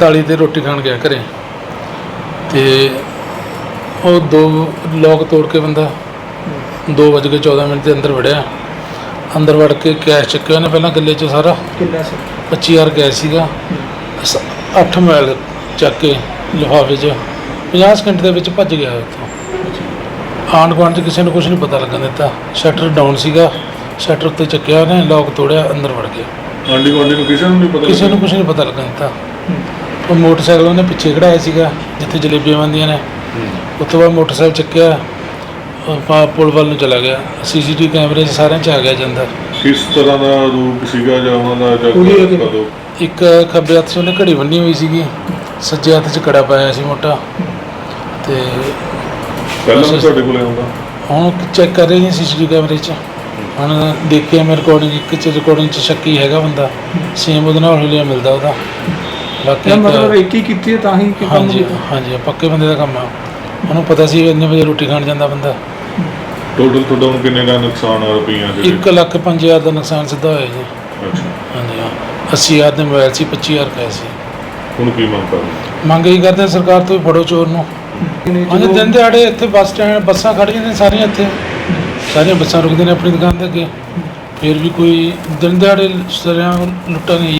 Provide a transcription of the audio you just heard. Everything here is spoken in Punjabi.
40 ਤੇ ਰੋਟੀ ਖਾਣ ਗਿਆ ਘਰੇ। ਤੇ ਉਹ ਦੋ ਲੋਕ ਤੋੜ ਕੇ ਬੰਦਾ 2:14 ਮਿੰਟ ਦੇ ਅੰਦਰ ਵੜਿਆ। ਅੰਦਰ ਵੜ ਕੇ ਕੈਸ਼ ਚੱਕਿਆ ਉਹਨੇ ਪਹਿਲਾਂ ਗੱਲੇ 'ਚ ਸਾਰਾ। ਕਿੰਨਾ ਸੀ? 25000 ਕੈਸ਼ ਸੀਗਾ। 8 ਮੈਲ ਚੱਕ ਕੇ ਲਿਫਾਫੇ 'ਚ। 50 ਸਕਿੰਟ ਦੇ ਵਿੱਚ ਭੱਜ ਗਿਆ ਉੱਥੋਂ ਆਂਢ ਗੁਆਂਢ 'ਚ ਕਿਸੇ ਨੂੰ ਕੁਝ ਨਹੀਂ ਪਤਾ ਲੱਗਣ ਦਿੱਤਾ। ਸ਼ਟਰ ਡਾਊਨ ਸੀਗਾ। ਸ਼ਟਰ ਉੱਤੇ ਚੱਕਿਆ ਉਹਨੇ ਲੋਕ ਤੋੜਿਆ ਅੰਦਰ ਵੜ ਗਿਆ। ਆਂਡੀ ਗੁਆਂਢੀ ਨੂੰ ਕਿਸੇ ਨੂੰ ਨਹੀਂ ਪਤਾ ਕਿਸੇ? ਨੂੰ ਕੁਝ ਨਹੀਂ ਪਤਾ ਲੱਗਣ ਦਿੱਤਾ। ਉਹ ਮੋਟਰਸਾਈਕਲ ਉਹਨੇ ਪਿੱਛੇ ਖੜਾਇਆ ਸੀਗਾ ਜਿੱਥੇ ਜਲੇਬੀਆਂ ਬੰਦੀਆਂ ਨੇ। ਉਸ ਤੋਂ ਬਾਅਦ ਮੋਟਰਸਾਈਕਲ ਚੱਕਿਆ ਪਾ- ਪੁਲ ਵੱਲ ਨੂੰ ਚਲਾ ਗਿਆ। ਸੀਸੀਟੀਵੀ ਕੈਮਰੇ 'ਚ ਸਾਰਿਆਂ 'ਚ ਆ ਗਿਆ ਜਾਂਦਾ। ਕਿਸ ਤਰ੍ਹਾਂ ਦਾ ਰੂਪ ਸੀਗਾ ਜਾਂ ਉਹਨਾਂ ਦਾ ਜਾਂ ਕਦੋਂ? ਇੱਕ ਖੱਬੇ ਹੱਥ 'ਚ ਉਹਨੇ ਘੜੀ ਬੰਨੀ ਹੋਈ ਸੀਗੀ ਸੱਜੇ ਹੱਥ 'ਚ ਕੜਾ ਪਾਇਆ ਸੀ ਮੋਟਾ। ਤੇ ਪਹਿਲਾਂ ਵੀ ਤੁਹਾਡੇ ਕੋਲੇ ਆਉਂਦਾ? ਹੁਣ ਚੈੱਕ ਕਰ ਰਹੇ ਹਾਂ ਸੀਸੀਟੀਵੀ ਕੈਮਰੇ 'ਚ। ਹੁਣ ਦੇਖਿਆ ਮੈਂ ਰਿਕਾਰਡਿੰਗ ਇੱਕ ਚ ਰਿਕਾਰਡਿੰਗ 'ਚ ਸ਼ੱਕੀ ਹੈਗਾ ਬੰਦਾ। ਸੇਮ ਉਹਦੇ ਨਾਲ ਹੁਲੀਆ ਮਿਲਦਾ ਉਹਦਾ। ਬਾਕੀ ਇਹ ਇੱਕ- ਮਤਲਬ ਇੱਕ ਹੀ ਕੀਤੀ ਹੈ ਤਾਂ ਹੀ ਕਿ ਕੰਮ ਹਾਂਜੀ ਕੀਤਾ ਹਾਂਜੀ ਪੱਕੇ ਬੰਦੇ ਦਾ ਕੰਮ ਆ। ਉਹਨੂੰ ਪਤਾ ਸੀ ਇੰਨੇ ਵਜੇ ਰੋਟੀ ਖਾਣ ਜਾਂਦਾ ਬੰਦਾ। ਟੋਟਲ ਤੁਹਾਡਾ ਹੁਣ ਕਿੰਨੇ ਦਾ ਨੁਕਸਾਨ ਆ ਰੁਪਈਆਂ ਦੇ 1 ਲੱਖ 5000 ਦਾ ਨੁਕਸਾਨ ਸਿੱਧਾ ਹੋਇਆ ਜੀ। ਅੱਛਾ। ਹਾਂਜੀ ਹਾਂ। 80000 ਦੇ ਮੋਬਾਈਲ ਸੀ 25000 ਕੈਸ਼ ਸੀ। ਹੁਣ ਕੀ ਮੰਗ ਕਰਦੇ? ਮੰਗ ਹੀ ਕਰਦੇ ਆ ਸਰਕਾਰ ਤੋਂ ਵੀ ਫੜੋ ਚੋਰ ਨੂੰ। ਹਾਂਜੀ ਦਿਨ ਦਿਹਾੜੇ ਇੱਥੇ ਬੱਸ ਸਟੈਂਡ ਬੱਸਾਂ ਖੜੀਆਂ ਨੇ ਸਾਰੀਆਂ ਇੱਥੇ। ਸਾਰੀਆਂ ਬੱਸਾਂ ਰੁਕਦੀਆਂ ਨੇ ਆਪਣੀ ਦੁਕਾਨ ਦੇ ਅੱਗੇ। ਫਿਰ ਵੀ ਕੋਈ ਦਿਨ ਦਿਹਾੜੇ ਸਰਿਆਂ ਲੁੱਟਾਂ ਨਹੀਂ।